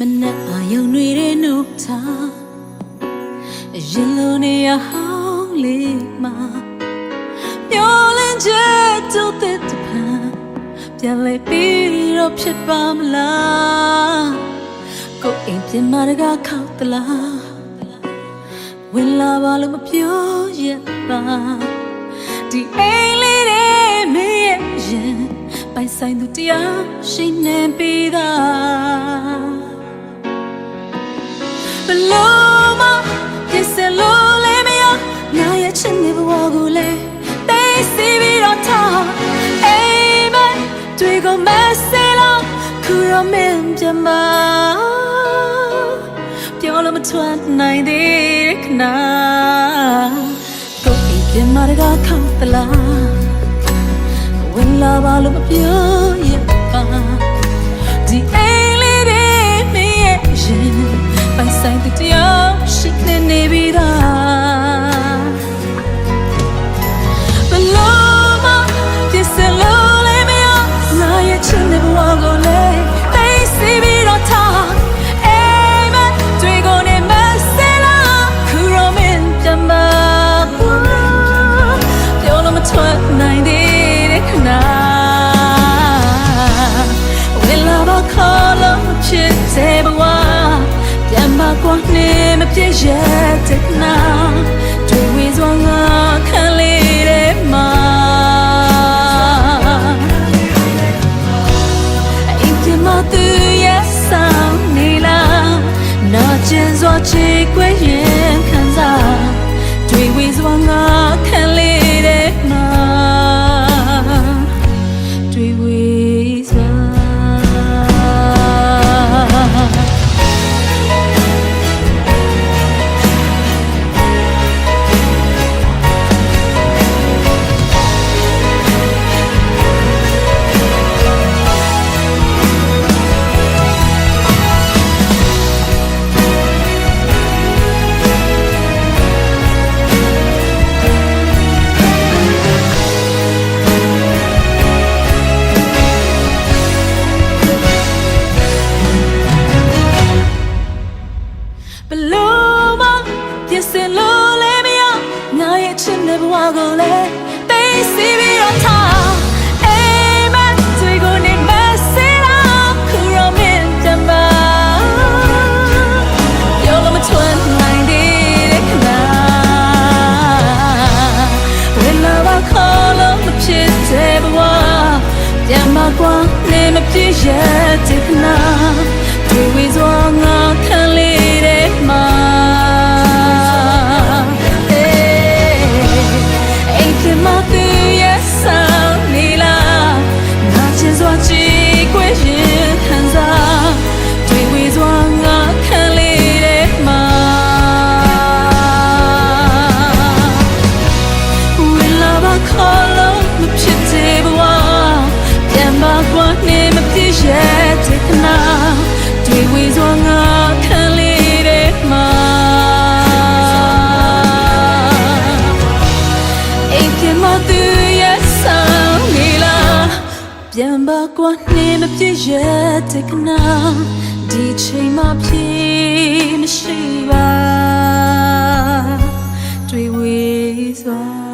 မနဲ့အာယုံတွေတဲ့နှုတ်ထားရင်လိုနေရဟောင်းလေးမှာမျောလင်းချက်တို့တဲ့တပံပြန်လေပြီးတော့ဖြစ်ပါမလားကိုယ်အိမ်ပြင်မာတကားခောက်တလားဝင်လာပါလို့မပြောရပါဒီအိမ်လေးတွေမင်းရဲ့ရင်ပိုင်ဆိုင်သူတရားရှိနေပြီသားဘ လို့မပြစ်စလို့လဲမရငါရဲ့ချစ်နေဘဝကိုလဲသိစီပြီးတော့ထားအိမ်မက်တွေကိုမဆဲလို့ခုရောမင်းပြမပြောလို့မထွက်နိုင်သေးတဲ့ခဏကိုယ်အိမ်ပြန်မတကားခေါက်တလားဝင်လာပါလို့မပြောရပါ လို့ဖြစ်တဲ့ဘဝပြန်မကွာနေမပြည့်ရဲ့တဲ့နာတွေ့ဝေစွာငါခံလေးတဲ့မှာအိမ်ပြမသူရဲ့ဆောင်နေလားနာကျင်စွာချေကွယ်ရင်ခံစားတွေ့ဝေစွာငါ ဝကိုလဲသိစီပြီးတော့ထားအိမ်မက်တွေကိုနေ ည့် ပြည့်ရဲ့တဲ့ခဏဒီချိန်မှဖြစ်မရှိပါတွေ့ဝေစွာ